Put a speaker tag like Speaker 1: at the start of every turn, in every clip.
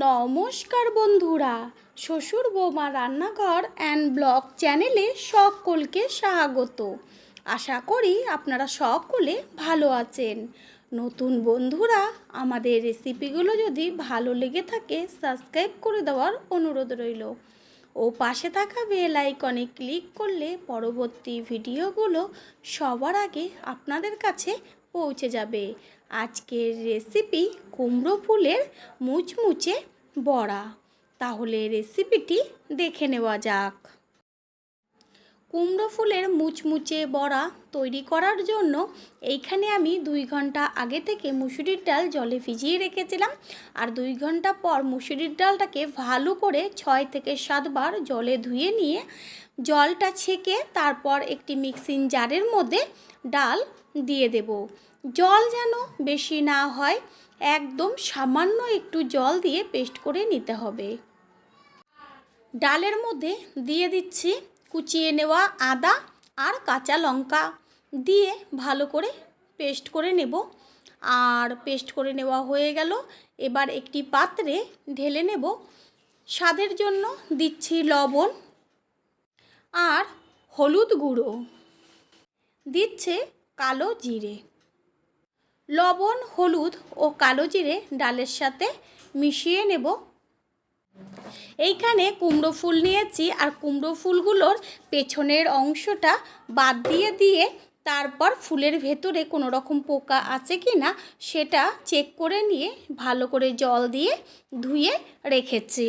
Speaker 1: নমস্কার বন্ধুরা, শ্বশুর বৌমা রান্নাঘর অ্যান্ড ব্লগ চ্যানেলে সকলকে স্বাগত। আশা করি আপনারা সকলে ভালো আছেন। নতুন বন্ধুরা, আমাদের রেসিপিগুলো যদি ভালো লেগে থাকে সাবস্ক্রাইব করে দেওয়ার অনুরোধ রইল। ও পাশে থাকা বেল আইকনে ক্লিক করলে পরবর্তী ভিডিওগুলো সবার আগে আপনাদের কাছে পৌঁছে যাবে। আজকের রেসিপি কুমড়ো ফুলের মুচমুচে বড়া। তাহলে রেসিপিটি দেখে নেওয়া যাক। কুমড়ো ফুলের মুচমুচে বড়া তৈরি করার জন্য এইখানে আমি দুই ঘণ্টা আগে থেকে মুসুরির ডাল জলে ভিজিয়ে রেখেছিলাম আর দুই ঘণ্টা পর মুসুরির ডালটাকে ভালো করে ছয় থেকে সাতবার জলে ধুয়ে নিয়ে জলটা ছেঁকে তারপর একটি মিক্সিং জারের মধ্যে ডাল দিয়ে দেব। জল যেন বেশি না হয়, একদম সামান্য একটু জল দিয়ে পেস্ট করে নিতে হবে। ডালের মধ্যে দিয়ে দিচ্ছি কুচিয়ে নেওয়া আদা আর কাঁচা লঙ্কা দিয়ে ভালো করে পেস্ট করে নেব। আর পেস্ট করে নেওয়া হয়ে গেল। এবার একটি পাত্রে ঢেলে নেব। স্বাদের জন্য দিচ্ছি লবণ আর হলুদ গুঁড়ো। দিচ্ছে কালো জিরে। লবণ, হলুদ ও কালো জিরে ডালের সাথে মিশিয়ে নেব। এইখানে কুমড়ো ফুল নিয়েছি আর কুমড়ো ফুলগুলোর পেছনের অংশটা বাদ দিয়ে দিয়ে তারপর ফুলের ভেতরে কোনো রকম পোকা আছে কি না সেটা চেক করে নিয়ে ভালো করে জল দিয়ে ধুয়ে রেখেছি।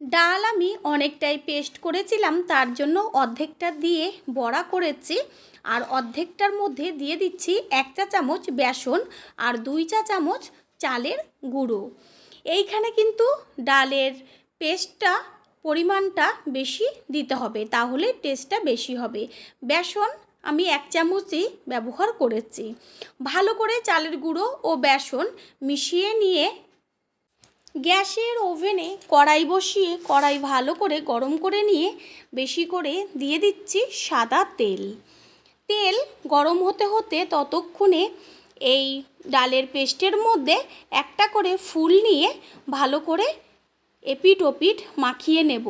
Speaker 1: ডাল আমি অনেকটাই পেস্ট করেছিলাম, তার জন্য অর্ধেকটা দিয়ে বড়া করেছি আর অর্ধেকটার মধ্যে দিয়ে দিচ্ছি এক চা চামচ বেসন আর দুই চা চামচ চালের গুঁড়ো। এইখানে কিন্তু ডালের পেস্টটা পরিমাণটা বেশি দিতে হবে, তাহলে টেস্টটা বেশি হবে। বেসন আমি এক চামচই ব্যবহার করেছি। ভালো করে চালের গুঁড়ো ও বেসন মিশিয়ে নিয়ে গ্যাসের ওভেনে কড়াই বসিয়ে, কড়াই ভালো করে গরম করে নিয়ে বেশি করে দিয়ে দিচ্ছি সাদা তেল। তেল গরম হতে হতে ততক্ষণে এই ডালের পেস্টের মধ্যে একটা করে ফুল নিয়ে ভালো করে এপিট ওপিট মাখিয়ে নেব।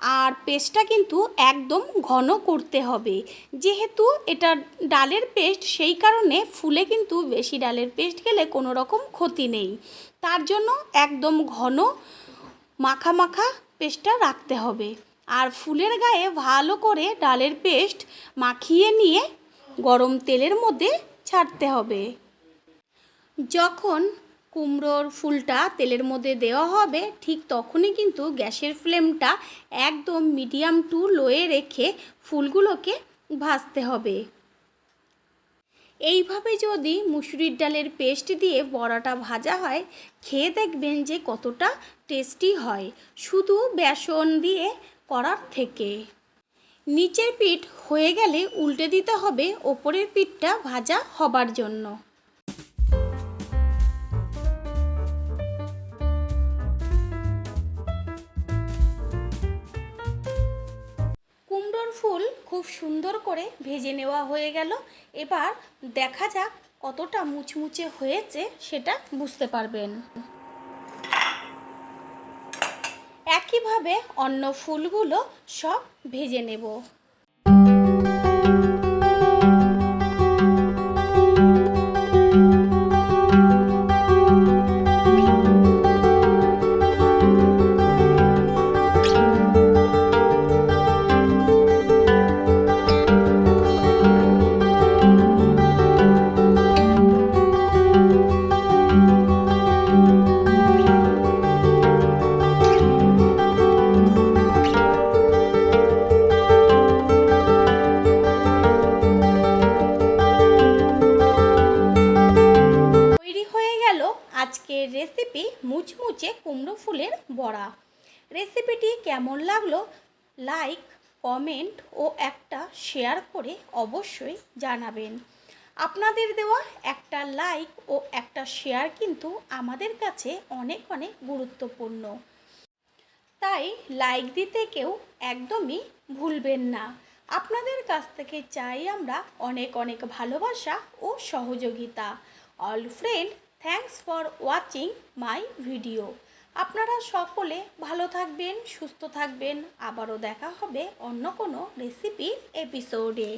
Speaker 1: আর পেস্টটা কিন্তু একদম ঘন করতে হবে। যেহেতু এটা ডালের পেস্ট, সেই কারণে ফুলে কিন্তু বেশি ডালের পেস্ট গেলে কোনো রকম ক্ষতি নেই। তার জন্য একদম ঘন মাখা মাখা পেস্টটা রাখতে হবে। আর ফুলের গায়ে ভালো করে ডালের পেস্ট মাখিয়ে নিয়ে গরম তেলের মধ্যে ছাড়তে হবে। যখন কুমড়োর ফুলটা তেলের মধ্যে দেওয়া হবে, ঠিক তখনই কিন্তু গ্যাসের ফ্লেমটা একদম মিডিয়াম টু লোয়ে রেখে ফুলগুলোকে ভাজতে হবে। এইভাবে যদি মুসুরির ডালের পেস্ট দিয়ে বড়াটা ভাজা হয়, খেয়ে দেখবেন যে কতটা টেস্টি হয়, শুধু বেসন দিয়ে করার থেকে। নিচের পিঠ হয়ে গেলে উল্টে দিতে হবে, ওপরের পিঠটা ভাজা হবার জন্য। খুব সুন্দর করে ভেজে নেওয়া হয়ে গেল। এবার দেখা যাক কতটা মুচমুচে হয়েছে সেটা বুঝতে পারবেন। একইভাবে অন্য ফুলগুলো সব ভেজে নেব। আজকের রেসিপি মুচমুচে কুমড়ো ফুলের বড়া। রেসিপিটি কেমন লাগল? লাইক কমেন্ট ও একটা শেয়ার করে অবশ্যই জানাবেন। আপনাদের দেওয়া একটা লাইক ও একটা শেয়ার কিন্তু আমাদের কাছে অনেক অনেক গুরুত্বপূর্ণ। তাই লাইক দিতে কেউ একদমই ভুলবেন না। আপনাদের কাছ থেকে চাই আমরা অনেক অনেক ভালোবাসা ও সহযোগিতা। All friend thanks for watching my video আপনারা সকলে ভালো থাকবেন, সুস্থ থাকবেন। আবারও দেখা হবে অন্য কোনো রেসিপি এপিসোডে